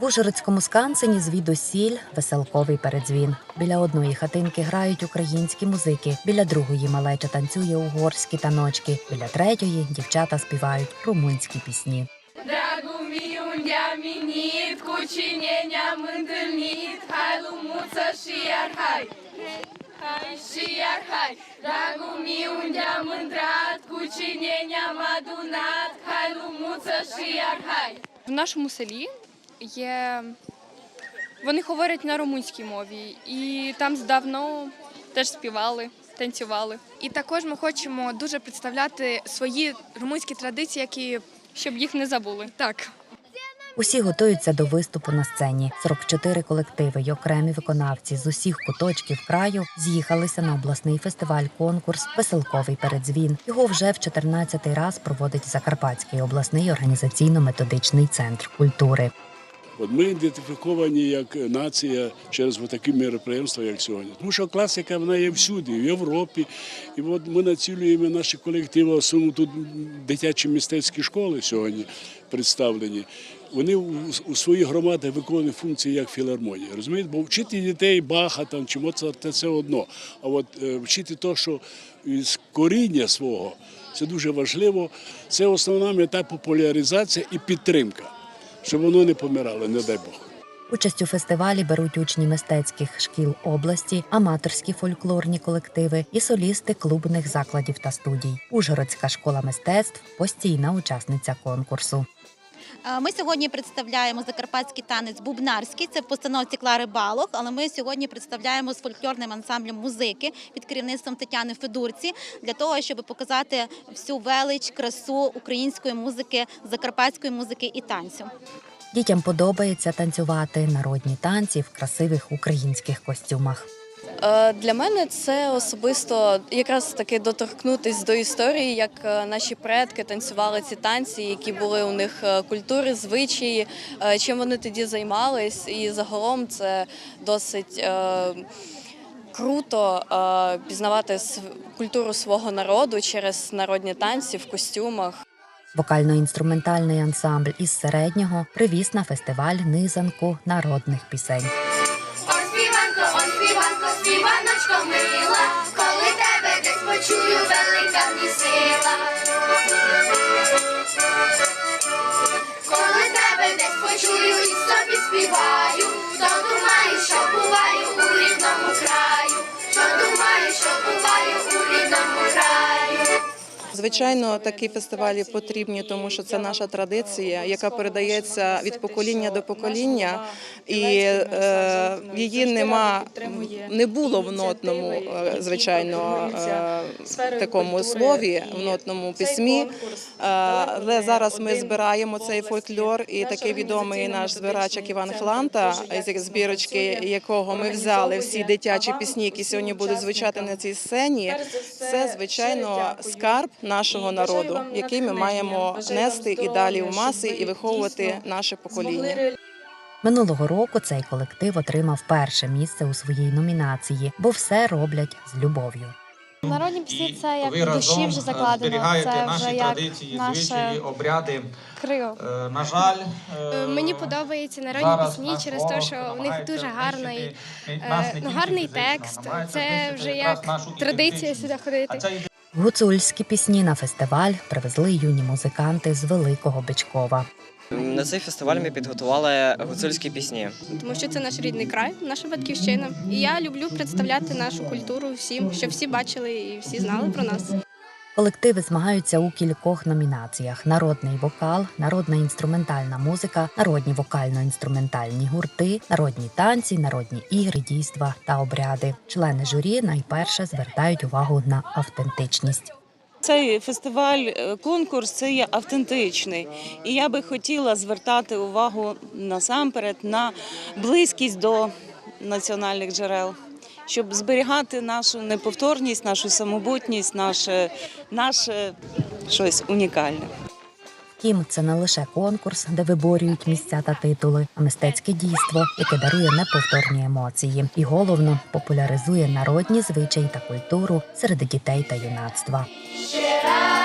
В Ужгородському скансені звідусіль веселковий передзвін. Біля одної хатинки грають українські музики, біля другої малеча танцює угорські таночки, біля третьої дівчата співають румунські пісні. Unde-am intrat, cu cine ne-am adunat, hai lumuță și iar hai. В нашому селі є. Вони говорять на румунській мові, і там здавно теж співали, танцювали. І також ми хочемо дуже представляти свої румунські традиції, які щоб їх не забули. Так. Усі готуються до виступу на сцені. 44 колективи й окремі виконавці з усіх куточків краю з'їхалися на обласний фестиваль-конкурс Веселковий передзвін. Його вже в 14-й раз проводить Закарпатський обласний організаційно-методичний центр культури. От ми ідентифіковані як нація через такі мероприємства, як сьогодні. Тому що класика вона є всюди, в Європі. І от ми націлюємо наші колективи, особливо тут дитячі мистецькі школи сьогодні представлені. Вони у, своїх громадах виконують функції як філармонія. Розумієте? Бо вчити дітей Баха там, чи Моцарта – це одно. А от е, вчити то, що із коріння свого, це дуже важливо. Це основна мета популяризація і підтримка щоб воно не помирало, не дай Бог. Участь у фестивалі беруть учні мистецьких шкіл області, аматорські фольклорні колективи і солісти клубних закладів та студій. Ужгородська школа мистецтв постійна учасниця конкурсу. Е, Ми сьогодні представляємо закарпатський танець бубнарський. Це в постановці Клари Балох. Але ми сьогодні представляємо з фольклорним ансамблем музики під керівництвом Тетяни Федурці для того, щоб показати всю велич, красу української музики, закарпатської музики і танцю. Дітям подобається танцювати народні танці в красивих українських костюмах. Е, Для мене це особисто якраз таки доторкнутись до історії, як е, наші предки танцювали ці танці, які були у них е, культури, звичаї, чим вони тоді займались. І загалом це досить. Круто е, пізнавати культуру свого народу через народні танці в костюмах. Вокально-інструментальний ансамбль із середнього привіз на фестиваль низанку народних пісень. everybody. Звичайно, такі фестивалі потрібні, тому що це наша традиція, яка передається від покоління до покоління, і е, її нема не було в нотному, е, звичайно, е, такому слові, в нотному письмі. Але зараз ми збираємо цей фольклор, і такий відомий наш збирач як Іван Хланта, з збірочки якого ми взяли всі дитячі пісні, які сьогодні будуть звучати на цій сцені. Це звичайно скарб нашого народу, який ми маємо нести і далі в маси і виховувати наше покоління. Минулого року цей колектив отримав перше місце у своїй номінації, бо все роблять з любов'ю. Народні пісні це як ви душі вже е, закладено. Це наші вже як традиції, наше звичаї, обряди. криво. Е, На жаль, е, Мені подобаються народні пісні через те, що в них дуже гарний, ну, гарний текст. Це вже як традиція сюди ходити. Гуцульські пісні на фестиваль привезли юні музиканти з Великого Бичкова. На цей фестиваль ми підготували гуцульські пісні. Тому що це наш рідний край, наша батьківщина. І я люблю представляти нашу культуру всім, щоб всі бачили і всі знали про нас. Колективи змагаються у кількох номінаціях: народний вокал, народна інструментальна музика, народні вокально-інструментальні гурти, народні танці, народні ігри, дійства та обряди. Члени журі найперше звертають увагу на автентичність. Цей фестиваль, е, конкурс це є автентичний. І я би хотіла звертати увагу насамперед на близькість до національних джерел, щоб зберігати нашу неповторність, нашу самобутність, наше, наше щось унікальне. Втім, це не лише конкурс, де виборюють місця та титули, а мистецьке дійство, яке дарує неповторні емоції, і головно популяризує народні звичаї та культуру серед дітей та юнацтва. Ще раз